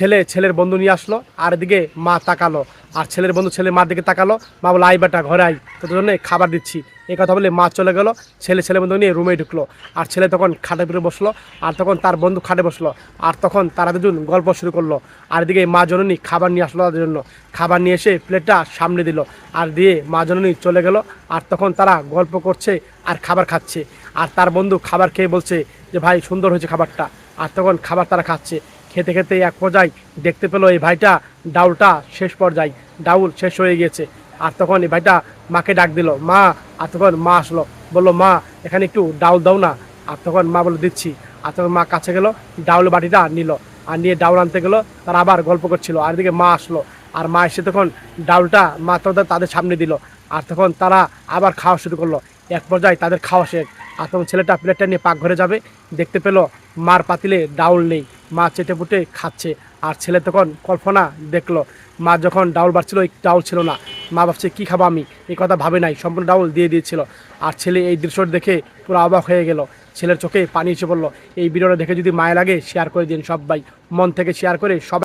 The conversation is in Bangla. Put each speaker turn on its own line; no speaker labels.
ছেলে, ছেলের বন্ধু নিয়ে আসলো, আর এদিকে মা তাকালো, আর ছেলের বন্ধু ছেলে মার দিকে তাকালো, মা বলে আই বেটা, ঘরে আই তোর জন্য খাবার দিচ্ছি। এই কথা বলে মা চলে গেল, ছেলে ছেলে বন্ধু নিয়ে রুমে ঢুকলো, আর ছেলে তখন খাটে ফিরে বসল, আর তখন তার বন্ধু খাটে বসল, আর তখন তারা দুজন গল্প শুরু করল, আর এদিকে মা জননী খাবার নিয়ে আসলো তাদের জন্য। খাবার নিয়ে এসে প্লেটটা সামনে দিল, আর দিয়ে মা জননী চলে গেল, আর তখন তারা গল্প করছে আর খাবার খাচ্ছে, আর তার বন্ধু খাবার খেয়ে বলছে যে, ভাই, সুন্দর হয়েছে খাবারটা। আর তখন খাবার তারা খাচ্ছে খেতে খেতে এক পর্যায়ে দেখতে পেল এই ভাইটা ডাউলটা শেষ পর্যায়ে, ডাউল শেষ হয়ে গিয়েছে। আর তখন এই ভাইটা মাকে ডাক দিল, মা! আর তখন মা আসলো, বলল, মা, এখানে একটু ডাউল দাও না। আর তখন মা বলে দিচ্ছি। আর তখন মা কাছে গেলো, ডাউল বাটিটা নিল, আর নিয়ে ডাউল আনতে গেলো, তারা আবার গল্প করছিল। আর এদিকে মা আসলো, আর মা এসে তখন ডাউলটা মা তাদের তাদের সামনে দিল, আর তখন তারা আবার খাওয়া শুরু করল। এক পর্যায়ে তাদের খাওয়া শেষ, আর তখন ছেলেটা প্লেটটা নিয়ে পাকঘরে যাবে, দেখতে পেল মার পাতিলে ডাউল নেই। মা চেটে পুটে খাচ্ছে। আর ছেলে তখন কল্পনা দেখল, মা যখন ডাউল বাড়ছিল ডাউল ছিল না। মা ভাবছে, কী খাব আমি? এই কথা ভাবে নাই, সম্পূর্ণ ডাউল দিয়ে দিয়েছিল। আর ছেলে এই দৃশ্য দেখে পুরো অবাক হয়ে গেল। ছেলের চোখে পানি এসে পড়ল। এই ভিডিওটা দেখে যদি মায়া লাগে শেয়ার করে দিন সবাই। মন থেকে শেয়ার করে সবাই